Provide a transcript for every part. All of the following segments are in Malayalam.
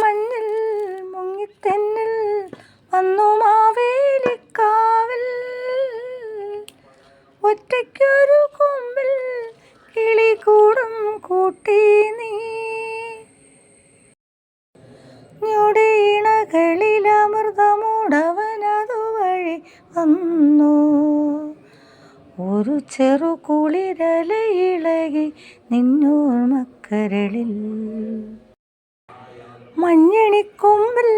മണ്ണിൽ മുങ്ങിത്തെന്നിൽ വന്നു മാവേലിക്കാവിൽ. ഒറ്റയ്ക്കൊരു കൊമ്പിൽ കിളികൂടും കൂട്ടി നീ. വഴി വന്നു. ഒരു ചെറു കുളിരല ഇളകി നിന്നോർമക്കരളിൽ മഞ്ഞണിക്കൊമ്പിൽ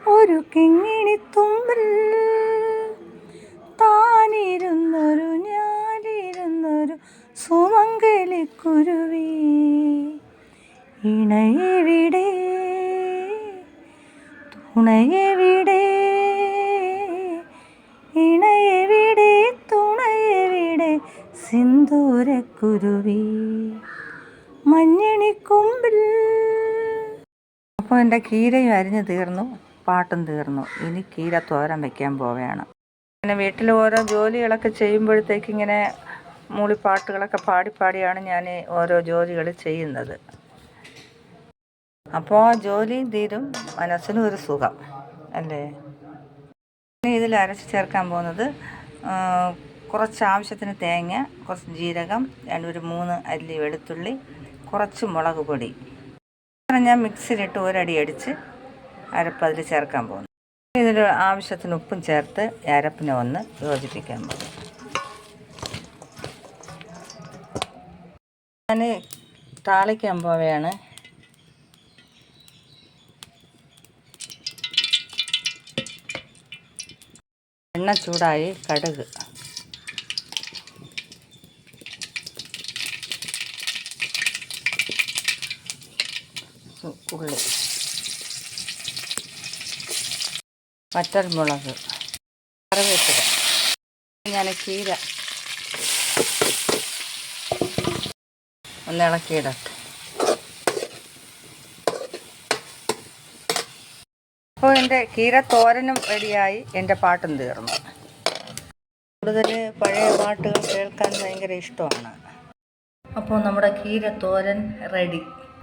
ഒരു കിങ്ങിണി കിങ്ങിണിത്തുമ്പിൽ താനിരുന്നൊരു ഞാനിരുന്നൊരു സുമംഗലിക്കുരുവി. ഇണയെവിടെ തുണയെവിടെ സിന്ദൂരക്കുരുവി മഞ്ഞണിക്കൊമ്പിൽ അപ്പോൾ എന്റെ കീരയും അരിഞ്ഞു തീർന്നു പാട്ടും തീർന്നു ഇനി കീര തോരൻ വെക്കാൻ പോവുകയാണ് പിന്നെ വീട്ടിൽ ഓരോ ജോലികളൊക്കെ ചെയ്യുമ്പോഴത്തേക്ക് ഇങ്ങനെ മൂളിപ്പാട്ടുകളൊക്കെ പാടി പാടിയാണ് ഞാൻ ഓരോ ജോലികൾ ചെയ്യുന്നത് അപ്പോൾ ജോലിയും തീരും മനസ്സിനും ഒരു സുഖം അല്ലേ ഇതിൽ അരച്ച് ചേർക്കാൻ പോകുന്നത് കുറച്ച് ആവശ്യത്തിന് തേങ്ങ കുറച്ച് ജീരകം രണ്ട് ഒരു മൂന്ന് അല്ലി വെളുത്തുള്ളി കുറച്ച് മുളക് പൊടി. ഞാൻ മിക്സിയിലിട്ട് ഒരടി അടിച്ച് അരപ്പ് അതിൽ ചേർക്കാൻ പോകുന്നു ഇതിന് ആവശ്യത്തിന് ഉപ്പും ചേർത്ത് അരപ്പിനെ ഒന്ന് യോജിപ്പിക്കാൻ പോകും ഞാൻ താളിക്കാൻ പോവുകയാണ്. എണ്ണ ചൂടായി കടുക്. ഉള്ളി. വറ്റൽമുളക്. കറിവേപ്പില. ഞാൻ കീര. ഒന്ന് ഇളക്കിയിടട്ടെ അപ്പോൾ എന്റെ കീര തോരനും റെഡിയായി. എന്റെ പാട്ടും തീർന്നു. കൂടുതൽ പഴയ പാട്ടുകൾ കേൾക്കാൻ ഭയങ്കര ഇഷ്ടമാണ്. അപ്പോൾ നമ്മുടെ കീര തോരൻ റെഡി.